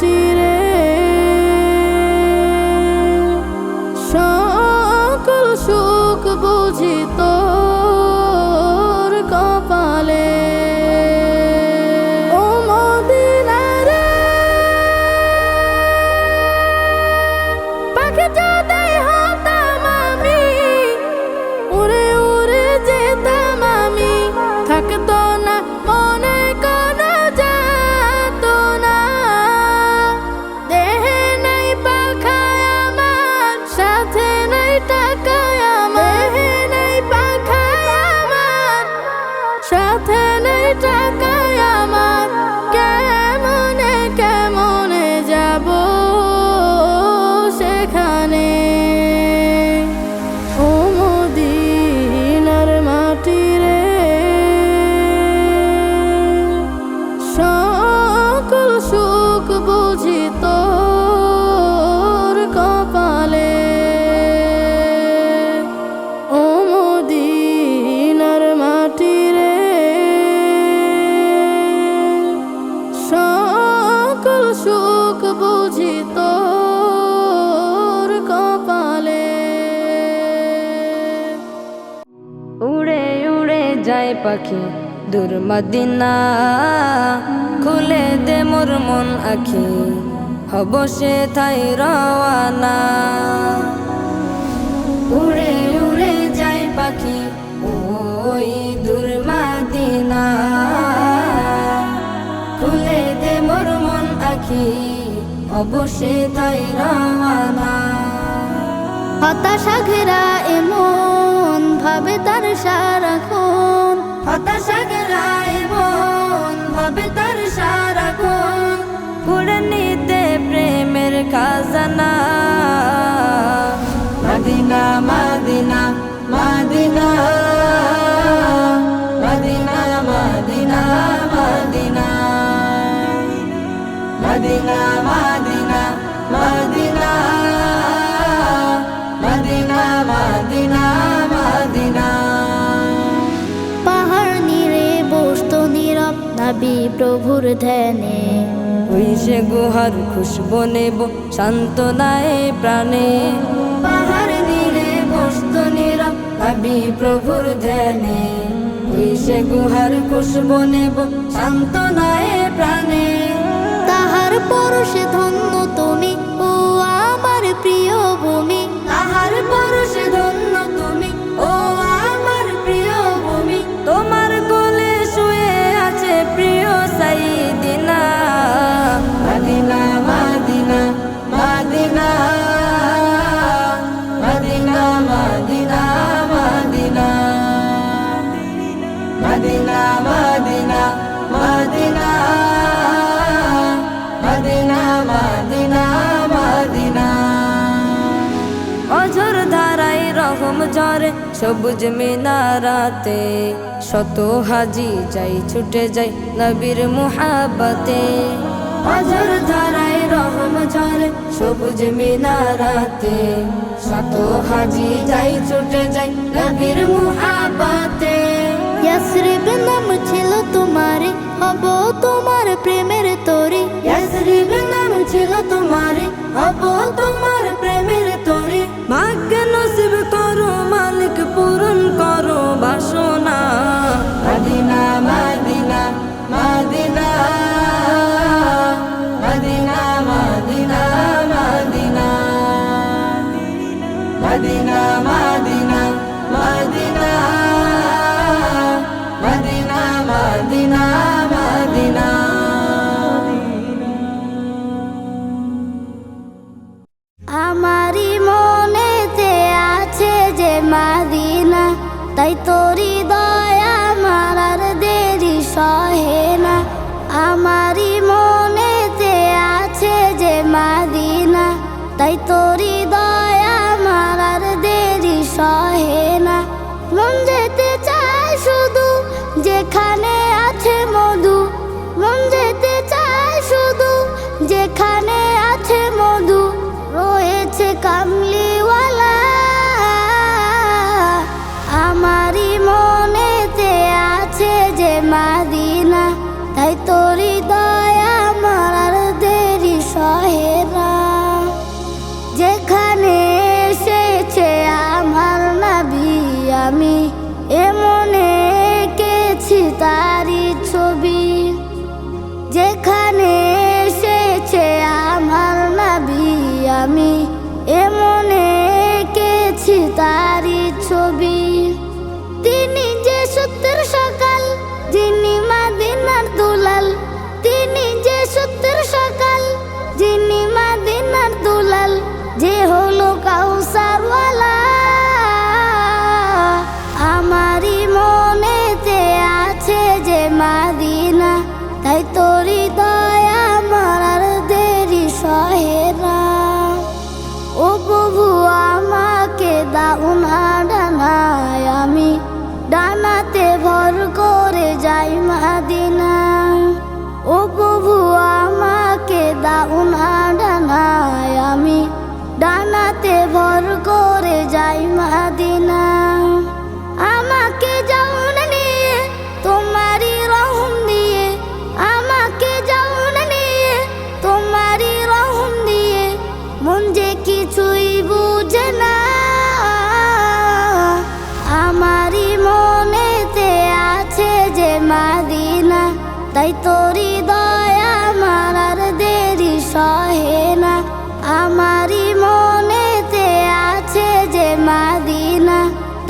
dear. যায় পাখি। দূর মদিনা, খুলে দে মোর মন আখি। হব সে থাই রওয়ানা। উড়ে উড়ে যায় পাখি, ওই দূর খুলে দে মোর মন আখি, হব সে রওয়ানা। হতাশা ঘেরা এমন ভাবে তার সারাক্ষণ। হতাশা গেলায় মন ভাবে তার সারাক্ষণ। করে নিতে প্রেমের খাজানা। Medina, Medina Medina. প্রভুর ধ্যানে। ওই সে গুহার খুশবো নেব সান্ত্বনায় প্রাণে। পাহাড় নীরে বসত নীরব ভাবি প্রভুর ধ্যানে। ওই সে গুহার খুশবো নেব সান্ত্বনায় প্রাণে। তাহার পরশে ধন্য তুমি ও আমার প্রিয় ভূমি। ঝরে সবুজ মিনারাতে শত হাজি যাই ছুটে যাই নবীর মুহাবতে অঝর ধারায় রহম ঝরে সবুজ মিনারাতে শত হাজি যাই ছুটে যাই নবীর মুহাবতে ইয়াসরিব নাম ছিল তোমারে হব তোমার প্রেমের তরি। ইয়াসরিব নাম ছিল তোমারে হব তোমার প্রেমের তাই তোরি দয়া আমার দেরি সহে না। মন যেতে চায় শুধু যেখানে আছে মধু। মন যেতে চায় শুধু যেখানে আছে মধু। রয়েছে কান্না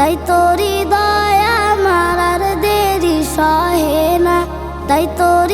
তাই তোরি দয়া মারার দেরি সহে না। তাই তোরি